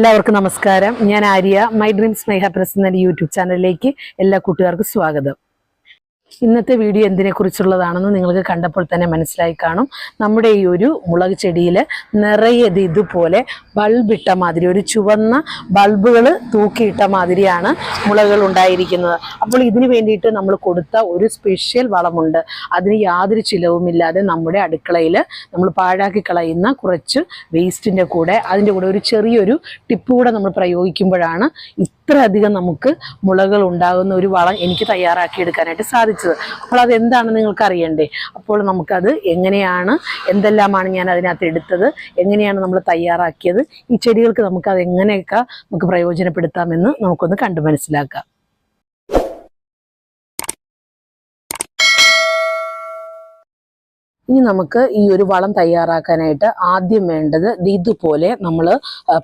എല്ലാവർക്കും നമസ്കാരം. ഞാൻ Arya. My dream Sneha press എന്ന യൂട്യൂബ് ചാനലിലേക്ക് എല്ലാ കൂട്ടുകാർക്കും സ്വാഗതം. ഇന്നത്തെ വീഡിയോ എന്തിനെ കുറിച്ചുള്ളതാണെന്ന് നിങ്ങൾക്ക് കണ്ടപ്പോൾ തന്നെ മനസ്സിലായി കാണും. നമ്മുടെ ഈ ഒരു മുളക് ചെടിയിൽ നിറയത് ഇതുപോലെ ബൾബിട്ട മാതിരി ഒരു ചുവന്ന ബൾബുകൾ തൂക്കിയിട്ട മാതിരിയാണ് മുളകുകൾ ഉണ്ടായിരിക്കുന്നത്. അപ്പോൾ ഇതിനു വേണ്ടിയിട്ട് നമ്മൾ കൊടുത്ത ഒരു സ്പെഷ്യൽ വളമുണ്ട്. അതിന് യാതൊരു ചിലവുമില്ലാതെ നമ്മുടെ അടുക്കളയിൽ നമ്മൾ പാഴാക്കി കളയുന്ന കുറച്ച് വേസ്റ്റിന്റെ കൂടെ അതിന്റെ കൂടെ ഒരു ചെറിയൊരു ടിപ്പ് കൂടെ നമ്മൾ പ്രയോഗിക്കുമ്പോഴാണ് ഇത്രയധികം നമുക്ക് മുളകൾ ഉണ്ടാകുന്ന ഒരു വളം എനിക്ക് തയ്യാറാക്കിയെടുക്കാനായിട്ട് സാധിച്ചത്. അപ്പോൾ അത് എന്താണെന്ന് നിങ്ങൾക്ക് അറിയണ്ടേ അപ്പോൾ നമുക്കത് എങ്ങനെയാണ് എന്തെല്ലാമാണ് ഞാൻ അതിനകത്ത് എടുത്തത് എങ്ങനെയാണ് നമ്മൾ തയ്യാറാക്കിയത് ഈ ചെടികൾക്ക് നമുക്ക് അത് എങ്ങനെയൊക്കെ നമുക്ക് പ്രയോജനപ്പെടുത്താമെന്ന് നമുക്കൊന്ന് കണ്ടു മനസ്സിലാക്കാം. ഇനി നമുക്ക് ഈ ഒരു വളം തയ്യാറാക്കാനായിട്ട് ആദ്യം വേണ്ടത് ഇതുപോലെ നമ്മൾ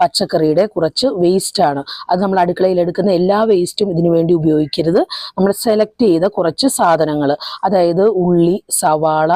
പച്ചക്കറിയുടെ കുറച്ച് വേസ്റ്റാണ് അത് നമ്മൾ അടുക്കളയിൽ എടുക്കുന്ന എല്ലാ വേസ്റ്റും ഇതിനു വേണ്ടി ഉപയോഗിക്കരുത്. നമ്മൾ സെലക്ട് ചെയ്ത കുറച്ച് സാധനങ്ങൾ അതായത് ഉള്ളി സവാള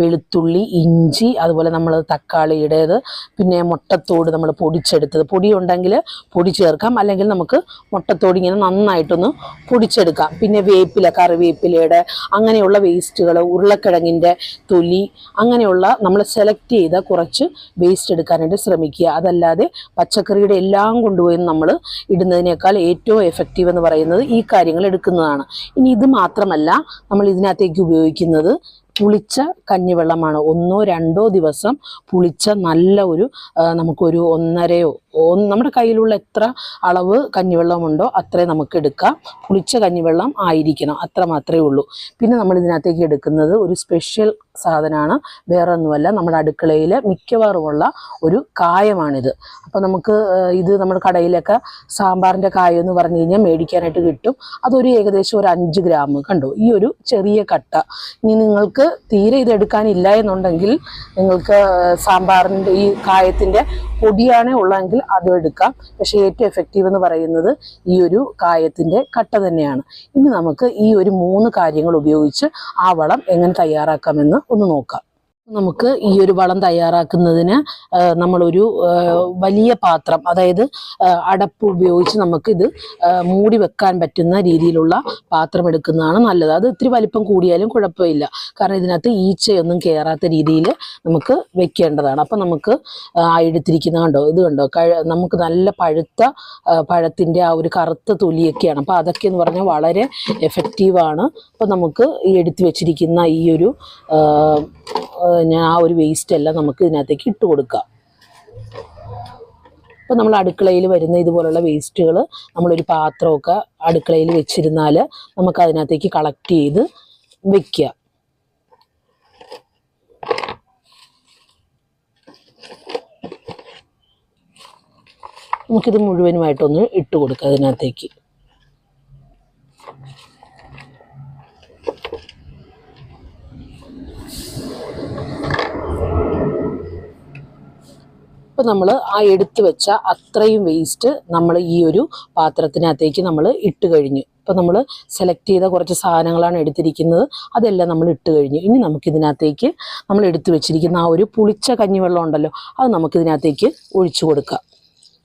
വെളുത്തുള്ളി ഇഞ്ചി അതുപോലെ നമ്മൾ തക്കാളിയുടേത് പിന്നെ മുട്ടത്തോട് നമ്മൾ പൊടിച്ചെടുത്തത്. പൊടി ഉണ്ടെങ്കിൽ പൊടി ചേർക്കാം. അല്ലെങ്കിൽ നമുക്ക് മുട്ടത്തോട് ഇങ്ങനെ നന്നായിട്ടൊന്ന് പൊടിച്ചെടുക്കാം. പിന്നെ വേപ്പില കറിവേപ്പിലയുടെ അങ്ങനെയുള്ള വേസ്റ്റുകൾ ഉരുളക്കിഴങ്ങിന്റെ തൊലി അങ്ങനെയുള്ള നമ്മൾ സെലക്ട് ചെയ്ത കുറച്ച് വേസ്റ്റ് എടുക്കാനായിട്ട് ശ്രമിക്കുക. അതല്ലാതെ പച്ചക്കറിയുടെ എല്ലാം കൊണ്ടുപോയി നമ്മൾ ഇടുന്നതിനേക്കാൾ ഏറ്റവും എഫക്റ്റീവ് എന്ന് പറയുന്നത് ഈ കാര്യങ്ങൾ എടുക്കുന്നതാണ്. ഇനി ഇത് മാത്രമല്ല നമ്മൾ ഇതിനകത്തേക്ക് ഉപയോഗിക്കുന്നത് പുളിച്ച കഞ്ഞിവെള്ളമാണ്. ഒന്നോ രണ്ടോ ദിവസം പുളിച്ച നല്ല ഒരു നമുക്കൊരു ഒന്നരയോ നമ്മുടെ കയ്യിലുള്ള എത്ര അളവ് കഞ്ഞിവെള്ളമുണ്ടോ അത്രേ നമുക്ക് എടുക്കാം പുളിച്ച കഞ്ഞിവെള്ളം ആയിരിക്കണം അത്ര മാത്രമേ ഉള്ളൂ. പിന്നെ നമ്മൾ ഇതിനകത്തേക്ക് എടുക്കുന്നത് ഒരു സ്പെഷ്യൽ സാധനമാണ്. വേറെ ഒന്നുമല്ല നമ്മുടെ അടുക്കളയിൽ മിക്കവാറുമുള്ള ഒരു കായമാണിത്. അപ്പോൾ നമുക്ക് ഇത് നമ്മുടെ കടയിലൊക്കെ സാമ്പാറിന്റെ കായം എന്ന് പറഞ്ഞു കഴിഞ്ഞാൽ മേടിക്കാനായിട്ട് കിട്ടും. അതൊരു ഏകദേശം ഒരു അഞ്ച് ഗ്രാം. കണ്ടോ? ഈ ഒരു ചെറിയ കട്ട. ഇനി നിങ്ങൾക്ക് തീരെ ഇത് എടുക്കാനില്ല എന്നുണ്ടെങ്കിൽ നിങ്ങൾക്ക് സാമ്പാറിന്റെ ഈ കായത്തിന്റെ പൊടിയാണേ ഉള്ളതെങ്കിൽ അതും എടുക്കാം. പക്ഷേ ഏറ്റവും എഫക്റ്റീവ് എന്ന് പറയുന്നത് ഈ ഒരു കായത്തിന്റെ കട്ട തന്നെയാണ്. ഇനി നമുക്ക് ഈ ഒരു മൂന്ന് കാര്യങ്ങൾ ഉപയോഗിച്ച് ആ വളം എങ്ങനെ തയ്യാറാക്കാമെന്ന് ഒന്ന് നോക്കാം. നമുക്ക് ഈ ഒരു വളം തയ്യാറാക്കുന്നതിന് നമ്മളൊരു വലിയ പാത്രം അതായത് അടപ്പ് ഉപയോഗിച്ച് നമുക്ക് ഇത് മൂടി വെക്കാൻ പറ്റുന്ന രീതിയിലുള്ള പാത്രം എടുക്കുന്നതാണ് നല്ലത്. അത് ഇത്തിരി വലിപ്പം കൂടിയാലും കുഴപ്പമില്ല. കാരണം ഇതിനകത്ത് ഈച്ചയൊന്നും കയറാത്ത രീതിയിൽ നമുക്ക് വെക്കേണ്ടതാണ്. അപ്പം നമുക്ക് എടുത്തിരിക്കുന്ന കണ്ടോ ഇത് കണ്ടോ നമുക്ക് നല്ല പഴുത്ത പഴത്തിന്റെ ആ ഒരു കറുത്ത തൊലിയൊക്കെയാണ്. അപ്പോൾ അതൊക്കെ എന്ന് പറഞ്ഞാൽ വളരെ എഫക്റ്റീവാണ് അപ്പോൾ നമുക്ക് ഈ എടുത്തു വെച്ചിരിക്കുന്ന ഈ ഒരു ഞാൻ ആ ഒരു വേസ്റ്റ് എല്ലാം നമുക്ക് ഇതിനകത്തേക്ക് ഇട്ട് കൊടുക്കാം. അപ്പോൾ നമ്മൾ അടുക്കളയിൽ വരുന്ന ഇതുപോലുള്ള വേസ്റ്റുകൾ നമ്മളൊരു പാത്രമൊക്കെ അടുക്കളയിൽ വെച്ചിരുന്നാൽ നമുക്ക് അതിനകത്തേക്ക് കളക്ട് ചെയ്ത് വെക്കുക. നമുക്കിത് മുഴുവനുമായിട്ടൊന്ന് ഇട്ട് കൊടുക്കുക അതിനകത്തേക്ക്. അപ്പോൾ നമ്മൾ ആ എടുത്തു വെച്ച അത്രയും വേസ്റ്റ് നമ്മൾ ഈ ഒരു പാത്രത്തിനകത്തേക്ക് നമ്മൾ ഇട്ട് കഴിഞ്ഞു. ഇപ്പോൾ നമ്മൾ സെലക്ട് ചെയ്ത കുറച്ച് സാധനങ്ങളാണ് എടുത്തിരിക്കുന്നത്. അതെല്ലാം നമ്മൾ ഇട്ട് കഴിഞ്ഞു. ഇനി നമുക്കിതിനകത്തേക്ക് നമ്മൾ എടുത്തു വെച്ചിരിക്കുന്ന ആ ഒരു പുളിച്ച കഞ്ഞിവെള്ളം ഉണ്ടല്ലോ അത് നമുക്കിതിനകത്തേക്ക് ഒഴിച്ചു കൊടുക്കാം.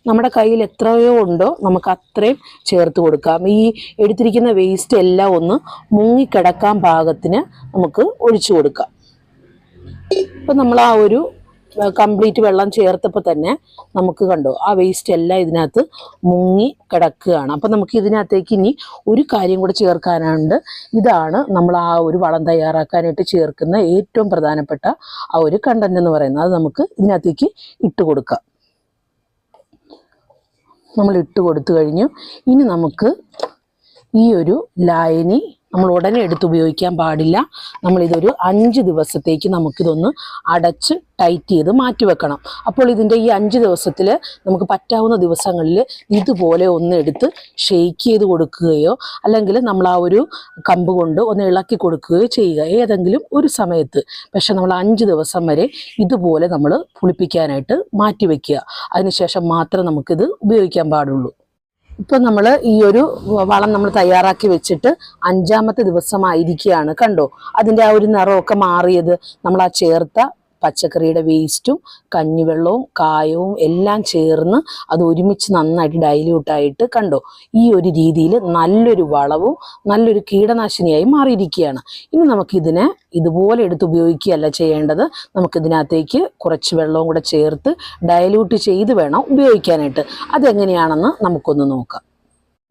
നമ്മുടെ കയ്യിൽ എത്രയോ ഉണ്ടോ നമുക്ക് അത്രയും ചേർത്ത് കൊടുക്കാം. ഈ എടുത്തിരിക്കുന്ന വേസ്റ്റ് എല്ലാം ഒന്ന് മുങ്ങിക്കിടക്കാൻ പാകത്തിന് നമുക്ക് ഒഴിച്ചു കൊടുക്കാം. ഇപ്പം നമ്മൾ ആ ഒരു കംപ്ലീറ്റ് വെള്ളം ചേർത്തപ്പോൾ തന്നെ നമുക്ക് കണ്ടോ ആ വേസ്റ്റ് എല്ലാം ഇതിനകത്ത് മുങ്ങി കിടക്കുകയാണ്. അപ്പം നമുക്ക് ഇതിനകത്തേക്ക് ഇനി ഒരു കാര്യം കൂടെ ചേർക്കാനുണ്ട്. ഇതാണ് നമ്മൾ ആ ഒരു വളം തയ്യാറാക്കാനായിട്ട് ചേർക്കുന്ന ഏറ്റവും പ്രധാനപ്പെട്ട ആ ഒരു കണ്ടന്റ് എന്ന് പറയുന്നത്. അത് നമുക്ക് ഇതിനകത്തേക്ക് ഇട്ട് കൊടുക്കാം. നമ്മൾ ഇട്ട് കൊടുത്തു കഴിഞ്ഞു. ഇനി നമുക്ക് ഈ ഒരു ലായനി നമ്മൾ ഉടനെ എടുത്ത് ഉപയോഗിക്കാൻ പാടില്ല. നമ്മളിതൊരു അഞ്ച് ദിവസത്തേക്ക് നമുക്കിതൊന്ന് അടച്ച് ടൈറ്റ് ചെയ്ത് മാറ്റി വെക്കണം. അപ്പോൾ ഇതിന്റെ ഈ അഞ്ച് ദിവസത്തിൽ നമുക്ക് പറ്റാവുന്ന ദിവസങ്ങളിൽ ഇതുപോലെ ഒന്ന് എടുത്ത് ഷെയ്ക്ക് ചെയ്ത് കൊടുക്കുകയോ അല്ലെങ്കിൽ നമ്മൾ ആ ഒരു കമ്പ് കൊണ്ട് ഒന്ന് ഇളക്കി കൊടുക്കുകയോ ചെയ്യുക. ഏതെങ്കിലും ഒരു സമയത്ത്. പക്ഷെ നമ്മൾ അഞ്ച് ദിവസം വരെ ഇതുപോലെ നമ്മൾ പുളിപ്പിക്കാനായിട്ട് മാറ്റി വെക്കുക. അതിനുശേഷം മാത്രം നമുക്കിത് ഉപയോഗിക്കാൻ പാടുള്ളൂ. ഇപ്പം നമ്മൾ ഈ ഒരു വളം നമ്മൾ തയ്യാറാക്കി വെച്ചിട്ട് അഞ്ചാമത്തെ ദിവസമായിരിക്കുകയാണ്. കണ്ടോ? അതിന്റെ ആ ഒരു നിറമൊക്കെ മാറിയത്. നമ്മൾ ആ ചേർത്ത പച്ചക്കറിയുടെ വേസ്റ്റും കഞ്ഞിവെള്ളവും കായവും എല്ലാം ചേർന്ന് അത് ഒരുമിച്ച് നന്നായിട്ട് ഡൈല്യൂട്ടായിട്ട് കണ്ടോ? ഈ ഒരു രീതിയിൽ നല്ലൊരു വളവും നല്ലൊരു കീടനാശിനിയായി മാറിയിരിക്കുകയാണ്. ഇനി നമുക്കിതിനെ ഇതുപോലെ എടുത്ത് ഉപയോഗിക്കുകയല്ല ചെയ്യേണ്ടത്. നമുക്കിതിനകത്തേക്ക് കുറച്ച് വെള്ളവും കൂടെ ചേർത്ത് ഡയലൂട്ട് ചെയ്ത് വേണം ഉപയോഗിക്കാനായിട്ട്. അതെങ്ങനെയാണെന്ന് നമുക്കൊന്ന് നോക്കാം.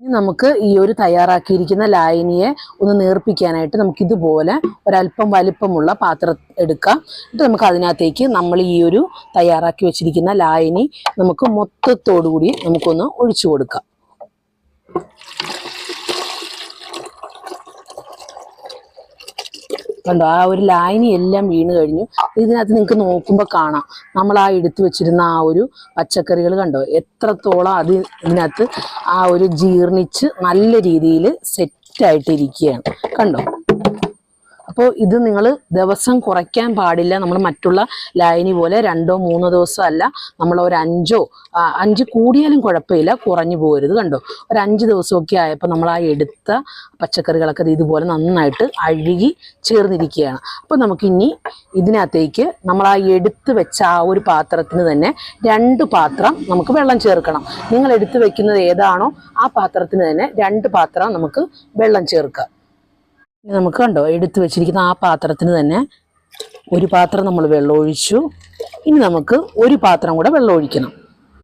ഇനി നമുക്ക് ഈ ഒരു തയ്യാറാക്കിയിരിക്കുന്ന ലായനിയെ ഒന്ന് നേർപ്പിക്കാനായിട്ട് നമുക്ക് ഇതുപോലെ ഒരല്പം വലിപ്പമുള്ള പാത്രം എടുക്കാം. എന്നിട്ട് നമുക്ക് അതിനകത്തേക്ക് നമ്മൾ ഈ ഒരു തയ്യാറാക്കി വെച്ചിരിക്കുന്ന ലായനി നമുക്ക് മൊത്തത്തോടു കൂടി നമുക്കൊന്ന് ഒഴിച്ചു കൊടുക്കാം. കണ്ടോ? ആ ഒരു ലായനി എല്ലാം വീണ് കഴിഞ്ഞു. ഇതിനകത്ത് നിങ്ങൾക്ക് നോക്കുമ്പോൾ കാണാം. നമ്മൾ ആ എടുത്തു വെച്ചിരുന്ന ആ ഒരു പച്ചക്കറികൾ കണ്ടോ? എത്രത്തോളം അത് ഇതിനകത്ത് ആ ഒരു ജീർണിച്ച് നല്ല രീതിയിൽ സെറ്റായിട്ടിരിക്കുകയാണ് കണ്ടോ? അപ്പോൾ ഇത് നിങ്ങൾ ദിവസം കുറയ്ക്കാൻ പാടില്ല. നമ്മൾ മറ്റുള്ള ലൈനി പോലെ രണ്ടോ മൂന്നോ ദിവസം അല്ല നമ്മൾ ഒരു അഞ്ചോ അഞ്ച് കൂടിയാലും കുഴപ്പമില്ല. കുറഞ്ഞു പോകരുത് കണ്ടോ? ഒരു അഞ്ച് ദിവസമൊക്കെ ആയപ്പോൾ നമ്മൾ ആ എടുത്ത പച്ചക്കറികളൊക്കെ ഇതുപോലെ നന്നായിട്ട് അഴുകി ചേർന്നിരിക്കുകയാണ്. അപ്പോൾ നമുക്കിനി ഇതിനകത്തേക്ക് നമ്മൾ ആ എടുത്ത് വെച്ച ആ ഒരു പാത്രത്തിന് തന്നെ രണ്ട് പാത്രം നമുക്ക് വെള്ളം ചേർക്കണം. നിങ്ങൾ എടുത്ത് വെക്കുന്നത് ഏതാണോ ആ പാത്രത്തിന് തന്നെ രണ്ട് പാത്രം നമുക്ക് വെള്ളം ചേർക്കാം ഇനി നമുക്ക് കണ്ടോ എടുത്തു വെച്ചിരിക്കുന്ന ആ പാത്രത്തിന് തന്നെ ഒരു പാത്രം നമ്മൾ വെള്ളം ഒഴിച്ചു. ഇനി നമുക്ക് ഒരു പാത്രം കൂടെ വെള്ളം ഒഴിക്കണം.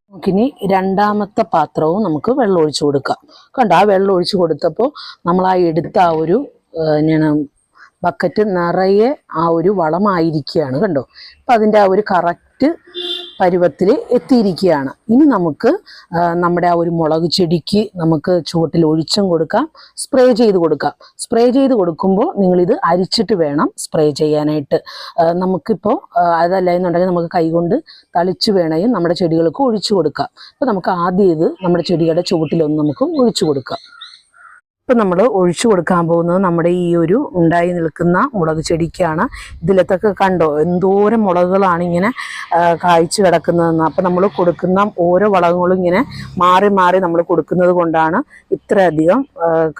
നമുക്കിനി രണ്ടാമത്തെ പാത്രവും നമുക്ക് വെള്ളം ഒഴിച്ചു കൊടുക്കാം. കണ്ടോ ആ വെള്ളം ഒഴിച്ചു കൊടുത്തപ്പോൾ നമ്മൾ ആ എടുത്ത ആ ഒരു ബക്കറ്റ് നിറയെ ആ ഒരു വളമായിരിക്കുകയാണ് കണ്ടോ. അപ്പം അതിന്റെ ആ ഒരു കറക്റ്റ് പരുവത്തിൽ എത്തിയിരിക്കുകയാണ്. ഇനി നമുക്ക് നമ്മുടെ ആ ഒരു മുളക് ചെടിക്ക് നമുക്ക് ചുവട്ടിൽ ഒഴിച്ചും കൊടുക്കാം സ്പ്രേ ചെയ്ത് കൊടുക്കാം. സ്പ്രേ ചെയ്ത് കൊടുക്കുമ്പോൾ നിങ്ങളിത് അരിച്ചിട്ട് വേണം സ്പ്രേ ചെയ്യാനായിട്ട്. നമുക്കിപ്പോൾ അതല്ല എന്നുണ്ടെങ്കിൽ നമുക്ക് കൈകൊണ്ട് തളിച്ചു വേണമെങ്കിൽ നമ്മുടെ ചെടികൾക്ക് ഒഴിച്ചു കൊടുക്കാം. അപ്പോൾ നമുക്ക് ആദ്യം ഇത് നമ്മുടെ ചെടികളുടെ ചുവട്ടിലൊന്ന് നമുക്ക് ഒഴിച്ചു കൊടുക്കാം. ഇപ്പം നമ്മൾ ഒഴിച്ചു കൊടുക്കാൻ പോകുന്നത് നമ്മുടെ ഈ ഒരു ഉണ്ടായി നിൽക്കുന്ന മുളക് ചെടിക്കാണ്. ഇതിലത്തൊക്കെ കണ്ടോ? എന്തോരം മുളകുകളാണ് ഇങ്ങനെ കായ്ച്ചു കിടക്കുന്നതെന്ന്. അപ്പം നമ്മൾ കൊടുക്കുന്ന ഓരോ വളങ്ങളും ഇങ്ങനെ മാറി മാറി നമ്മൾ കൊടുക്കുന്നത് കൊണ്ടാണ് ഇത്രയധികം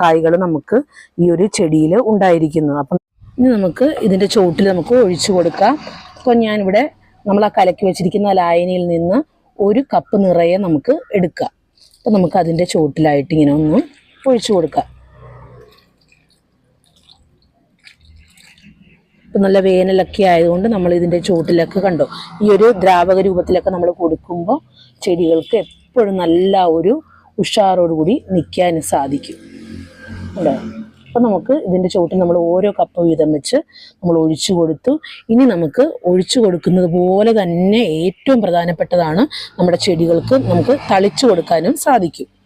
കായ്കൾ നമുക്ക് ഈ ഒരു ചെടിയിൽ ഉണ്ടായിരിക്കുന്നത്. അപ്പം ഇനി നമുക്ക് ഇതിന്റെ ചുവട്ടിൽ നമുക്ക് ഒഴിച്ചു കൊടുക്കാം. അപ്പോൾ ഞാനിവിടെ നമ്മൾ ആ കലക്കി വെച്ചിരിക്കുന്ന ലായനിയിൽ നിന്ന് ഒരു കപ്പ് നിറയെ നമുക്ക് എടുക്കാം. അപ്പം നമുക്ക് അതിന്റെ ചുവട്ടിലായിട്ട് ഇങ്ങനെ ഒന്ന് ഒഴിച്ചു കൊടുക്കാം. ഇപ്പം നല്ല വേനലൊക്കെ ആയതുകൊണ്ട് നമ്മൾ ഇതിന്റെ ചുവട്ടിലൊക്കെ കണ്ടു. ഈ ഒരു ദ്രാവക രൂപത്തിലൊക്കെ നമ്മൾ കൊടുക്കുമ്പോൾ ചെടികൾക്ക് എപ്പോഴും നല്ല ഒരു ഉഷാറോടുകൂടി നിൽക്കാൻ സാധിക്കും. ഉണ്ടോ? അപ്പം നമുക്ക് ഇതിന്റെ ചുവട്ടിൽ നമ്മൾ ഓരോ കപ്പ് വീതം വെച്ച് നമ്മൾ ഒഴിച്ചു കൊടുത്തു. ഇനി നമുക്ക് ഒഴിച്ചു കൊടുക്കുന്നത് പോലെ തന്നെ ഏറ്റവും പ്രധാനപ്പെട്ടതാണ് നമ്മുടെ ചെടികൾക്ക് നമുക്ക് തളിച്ചു കൊടുക്കാനും സാധിക്കും.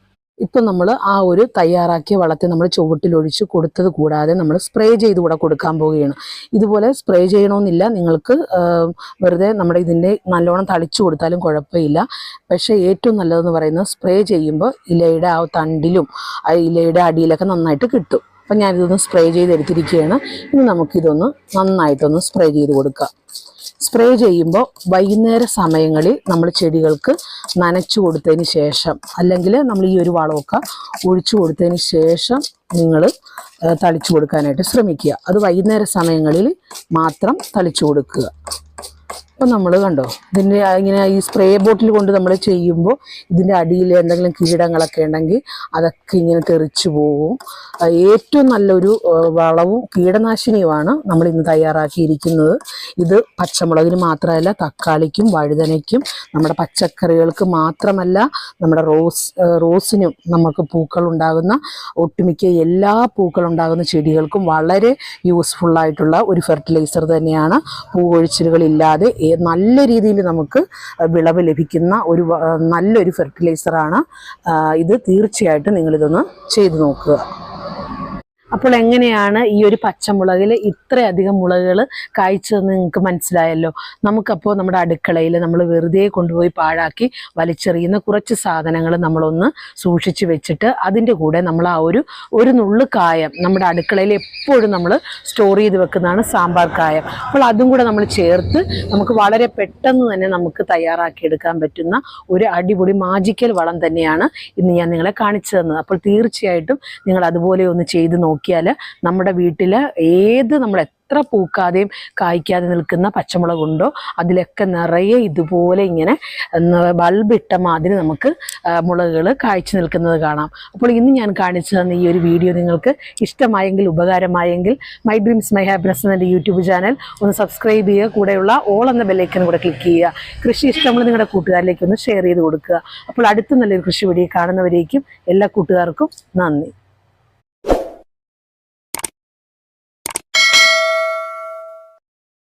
ഇപ്പം നമ്മൾ ആ ഒരു തയ്യാറാക്കിയ വളത്തെ നമ്മൾ ചുവട്ടിലൊഴിച്ച് കൊടുത്തത് കൂടാതെ നമ്മൾ സ്പ്രേ ചെയ്ത് കൂടെ കൊടുക്കാൻ പോവുകയാണ്. ഇതുപോലെ സ്പ്രേ ചെയ്യണമെന്നില്ല നിങ്ങൾക്ക് വെറുതെ നമ്മുടെ ഇതിന്റെ നല്ലോണം തളിച്ചു കൊടുത്താലും കുഴപ്പമില്ല. പക്ഷേ ഏറ്റവും നല്ലതെന്ന് പറയുന്നത് സ്പ്രേ ചെയ്യുമ്പോൾ ഇലയുടെ ആ തണ്ടിലും ആ ഇലയുടെ അടിയിലൊക്കെ നന്നായിട്ട് കിട്ടും. അപ്പം ഞാനിതൊന്ന് സ്പ്രേ ചെയ്തെടുത്തിരിക്കുകയാണ്. ഇനി നമുക്കിതൊന്ന് നന്നായിട്ടൊന്ന് സ്പ്രേ ചെയ്ത് കൊടുക്കാം. സ്പ്രേ ചെയ്യുമ്പോൾ വൈകുന്നേര സമയങ്ങളിൽ നമ്മൾ ചെടികൾക്ക് നനച്ചു കൊടുത്തതിന് ശേഷം അല്ലെങ്കിൽ നമ്മൾ ഈ ഒരു വളമൊക്കെ ഒഴിച്ചു കൊടുത്തതിന് ശേഷം നിങ്ങൾ തളിച്ചു കൊടുക്കാനായിട്ട് ശ്രമിക്കുക. അത് വൈകുന്നേര സമയങ്ങളിൽ മാത്രം തളിച്ചു കൊടുക്കുക. അപ്പം നമ്മൾ കണ്ടോ ഇതിന്റെ ഇങ്ങനെ ഈ സ്പ്രേ ബോട്ടിൽ കൊണ്ട് നമ്മൾ ചെയ്യുമ്പോൾ ഇതിന്റെ അടിയിൽ എന്തെങ്കിലും കീടങ്ങളൊക്കെ ഉണ്ടെങ്കിൽ അതൊക്കെ ഇങ്ങനെ തെറിച്ചു പോകും. ഏറ്റവും നല്ലൊരു വളവും കീടനാശിനിയുമാണ് നമ്മൾ ഇന്ന് തയ്യാറാക്കിയിരിക്കുന്നത്. ഇത് പച്ചമുളകിന് മാത്രമല്ല തക്കാളിക്കും വഴുതനയ്ക്കും നമ്മുടെ പച്ചക്കറികൾക്ക് മാത്രമല്ല നമ്മുടെ റോസ് റോസിനും നമുക്ക് പൂക്കൾ ഉണ്ടാകുന്ന ഒട്ടുമിക്ക എല്ലാ പൂക്കൾ ഉണ്ടാകുന്ന ചെടികൾക്കും വളരെ യൂസ്ഫുള്ളായിട്ടുള്ള ഒരു ഫെർട്ടിലൈസർ തന്നെയാണ്. പൂവൊഴിച്ചിലുകളില്ലാതെ നല്ല രീതിയിൽ നമുക്ക് വിളവ് ലഭിക്കുന്ന ഒരു നല്ലൊരു ഫെർട്ടിലൈസറാണ് ഇത് തീർച്ചയായിട്ടും നിങ്ങളിതൊന്ന് ചെയ്തു നോക്കുക. അപ്പോൾ എങ്ങനെയാണ് ഈ ഒരു പച്ചമുളകിൽ ഇത്രയധികം മുളകുകൾ കായ്ച്ചതെന്ന് നിങ്ങൾക്ക് മനസ്സിലായല്ലോ? നമുക്കപ്പോൾ നമ്മുടെ അടുക്കളയിൽ നമ്മൾ വെറുതെ കൊണ്ടുപോയി പാഴാക്കി വലിച്ചെറിയുന്ന കുറച്ച് സാധനങ്ങൾ നമ്മളൊന്ന് സൂക്ഷിച്ച് വെച്ചിട്ട് അതിന്റെ കൂടെ നമ്മൾ ആ ഒരു ഒരു നുള്ളു കായം നമ്മുടെ അടുക്കളയിൽ എപ്പോഴും നമ്മൾ സ്റ്റോർ ചെയ്ത് വെക്കുന്നതാണ് സാമ്പാർ കായം. അപ്പോൾ അതും കൂടെ നമ്മൾ ചേർത്ത് നമുക്ക് വളരെ പെട്ടെന്ന് തന്നെ നമുക്ക് തയ്യാറാക്കിയെടുക്കാൻ പറ്റുന്ന ഒരു അടിപൊളി മാജിക്കൽ വളം തന്നെയാണ് ഇന്ന് ഞാൻ നിങ്ങളെ കാണിച്ചു തന്നത് അപ്പോൾ തീർച്ചയായിട്ടും നിങ്ങൾ അതുപോലെ ഒന്ന് ചെയ്ത് നോക്കി നോക്കിയാൽ നമ്മുടെ വീട്ടിൽ ഏത് നമ്മൾ എത്ര പൂക്കാതെയും കായ്ക്കാതെ നിൽക്കുന്ന പച്ചമുളകുണ്ടോ അതിലൊക്കെ നിറയെ ഇതുപോലെ ഇങ്ങനെ ബൾബിട്ട മാതിരി നമുക്ക് മുളകുകൾ കായ്ച്ചു നിൽക്കുന്നത് കാണാം. അപ്പോൾ ഇന്ന് ഞാൻ കാണിച്ചു തന്ന ഈ ഒരു വീഡിയോ നിങ്ങൾക്ക് ഇഷ്ടമായെങ്കിൽ ഉപകാരമായെങ്കിൽ മൈ ഡ്രീംസ് മൈ ഹാപ്പിനെസ് എന്ന യൂട്യൂബ് ചാനൽ ഒന്ന് സബ്സ്ക്രൈബ് ചെയ്യുക കൂടെയുള്ള ഓൾ എന്ന ബെല്ലൈക്കൻ കൂടെ ക്ലിക്ക് ചെയ്യുക. കൃഷി ഇഷ്ടമുള്ള നിങ്ങളുടെ കൂട്ടുകാരിലേക്ക് ഒന്ന് ഷെയർ ചെയ്ത് കൊടുക്കുക. അപ്പോൾ അടുത്ത നല്ലൊരു കൃഷി വീഡിയോ കാണുന്നവരേക്കും എല്ലാ കൂട്ടുകാർക്കും നന്ദി.